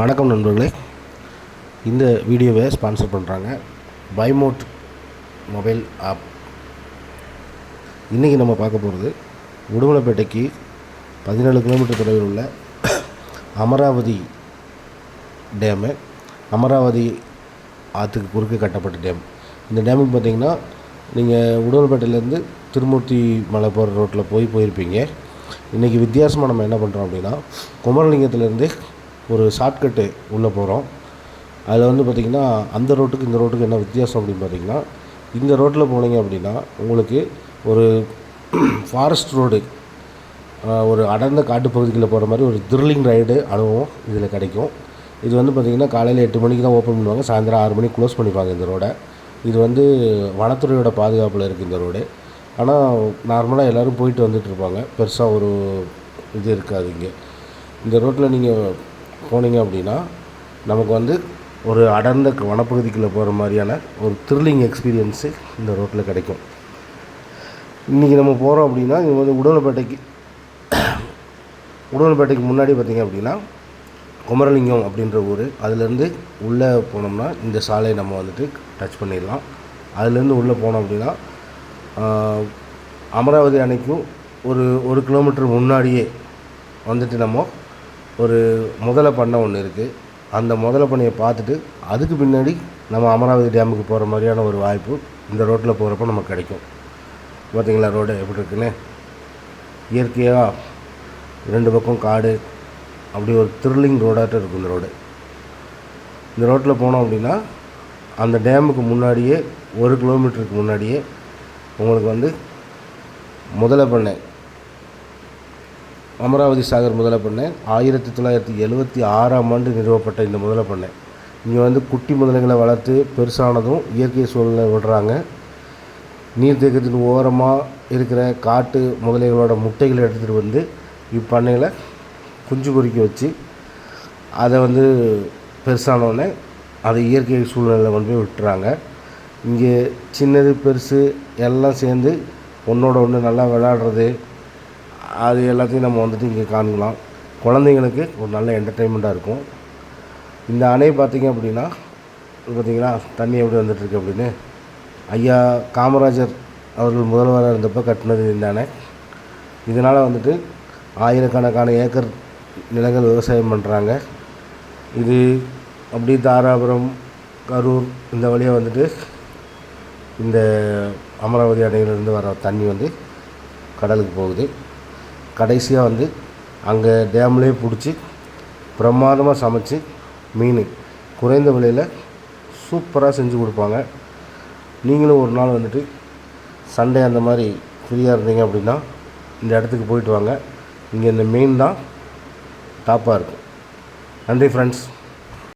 வணக்கம் நண்பர்களே. இந்த வீடியோவை ஸ்பான்சர் பண்ணுறாங்க பைமோட் மொபைல் ஆப் இன்றைக்கி நம்ம பார்க்க போகிறது உடுமலைப்பேட்டைக்கு பதினேழு கிலோமீட்டர் தொலைவில் உள்ள அமராவதி டேமு அமராவதி ஆற்றுக்கு குறுக்கே கட்டப்பட்ட டேம் இந்த டேமுக்கு பார்த்திங்கன்னா நீங்கள் உடுமலைப்பேட்டையிலேருந்து திருமூர்த்தி மலை போகிற ரோட்டில் போய் போயிருப்பீங்க. இன்றைக்கி வித்தியாசமாக நம்ம என்ன பண்ணுறோம் அப்படின்னா குமரலிங்கத்துலேருந்து ஒரு ஷார்ட்கட்டு உள்ளே போகிறோம் அதில் வந்து பார்த்திங்கன்னா அந்த ரோட்டுக்கு இந்த ரோட்டுக்கு என்ன வித்தியாசம் அப்படின்னு பார்த்தீங்கன்னா இந்த ரோட்டில் போனீங்க அப்படின்னா உங்களுக்கு ஒரு ஃபாரஸ்ட் ரோடு ஒரு அடர்ந்த காட்டுப்பகுதிக்குள்ளே போகிற மாதிரி ஒரு த்ரில்லிங் ரைடு அனுபவம் இதில் கிடைக்கும். இது வந்து பார்த்திங்கன்னா காலையில் எட்டு மணிக்கு தான் ஓப்பன் பண்ணுவாங்க சாயந்தரம் ஆறு மணிக்கு க்ளோஸ் பண்ணிப்பாங்க இந்த ரோடை இது வந்து வனத்துறையோட பாதுகாப்பில் இருக்குது இந்த ரோடு ஆனால் நார்மலாக எல்லோரும் போயிட்டு வந்துட்டு இருப்பாங்க. பெருசாக ஒரு இது இருக்காது இங்கே. இந்த ரோட்டில் நீங்கள் போனீங்க அப்படின்னா நமக்கு வந்து ஒரு அடர்ந்த வனப்பகுதிக்குள்ளே போகிற மாதிரியான ஒரு த்ரில்லிங் எக்ஸ்பீரியன்ஸு இந்த ரோட்டில் கிடைக்கும். இன்றைக்கி நம்ம போகிறோம் அப்படின்னா இங்கே வந்து உடலப்பேட்டைக்கு உடலப்பேட்டைக்கு முன்னாடி பார்த்திங்க அப்படின்னா குமரலிங்கம் அப்படின்ற ஊர். அதுலேருந்து உள்ளே போனோம்னா இந்த சாலையை நம்ம வந்துட்டு டச் பண்ணிடலாம். அதுலேருந்து உள்ளே போனோம் அப்படின்னா அமராவதி அணைக்கும் ஒரு ஒரு கிலோமீட்டர் முன்னாடியே வந்துட்டு நம்ம ஒரு முதலை பண்ணை ஒன்று இருக்குது அந்த முதலை பண்ணையை பார்த்துட்டு அதுக்கு பின்னாடி நம்ம அமராவதி டேமுக்கு போகிற மாதிரியான ஒரு வாய்ப்பு இந்த ரோட்டில் போகிறப்ப நமக்கு கிடைக்கும். பார்த்தீங்களா ரோடு எப்படி இருக்குன்னு? இயற்கையாக ரெண்டு பக்கம் காடு அப்படி ஒரு த்ரில்லிங் ரோடாட்டம் இருக்கும் இந்த ரோடு. இந்த ரோட்டில் போனோம் அப்படின்னா அந்த டேமுக்கு முன்னாடியே ஒரு கிலோமீட்டருக்கு முன்னாடியே உங்களுக்கு வந்து முதலை பண்ணை அமராவதி சாகர் முதல பண்ணை ஆயிரத்தி தொள்ளாயிரத்தி எழுவத்தி ஆறாம் ஆண்டு நிறுவப்பட்ட இந்த முதல பண்ணை இங்கே வந்து குட்டி முதலைகளை வளர்த்து பெருசானதும் இயற்கை சூழலை விடுறாங்க. நீர்த்தேக்கத்தின் ஓரமாக இருக்கிற காட்டு முதலைகளோட முட்டைகளை எடுத்துகிட்டு வந்து இப்பண்ணையில் குஞ்சு பொறிக்க வச்சு அதை வந்து பெருசானோடனே அதை இயற்கை சூழ்நிலையில் கொண்டு போய் விட்டுறாங்க. இங்கே சின்னது பெருசு எல்லாம் சேர்ந்து ஒன்றோட ஒன்று நல்லா விளையாடுறது அது எல்லாத்தையும் நம்ம வந்துட்டு இங்கே காணலாம் குழந்தைங்களுக்கு ஒரு நல்ல என்டர்டெயின்மெண்ட்டாக இருக்கும். இந்த அணை பார்த்திங்க அப்படின்னா பார்த்திங்கன்னா தண்ணி எப்படி வந்துட்டுருக்கு அப்படின்னு? ஐயா காமராஜர் அவர்கள் முதல்வராக இருந்தப்போ கட்டினது இந்த அணை. இதனால் வந்துட்டு ஆயிரக்கணக்கான ஏக்கர் நிலங்கள் விவசாயம் பண்ணுறாங்க இது அப்படி தாராபுரம் கரூர் இந்த வழியாக வந்துட்டு இந்த அமராவதி அணையிலிருந்து வர தண்ணி வந்து கடலுக்கு போகுது. கடைசியாக வந்து அங்கே டேம்லேயே பிடிச்சி பிரமாதமாக சமைச்சு மீன் குறைந்த விலையில் சூப்பராக செஞ்சு கொடுப்பாங்க. நீங்களும் ஒரு நாள் வந்துட்டு சண்டே அந்த மாதிரி ஃப்ரீயாக இருந்தீங்க அப்படின்னா இந்த இடத்துக்கு போயிட்டு வாங்க. இங்கே இந்த மீன் தான் டாப்பாக இருக்கும். நன்றி ஃப்ரெண்ட்ஸ்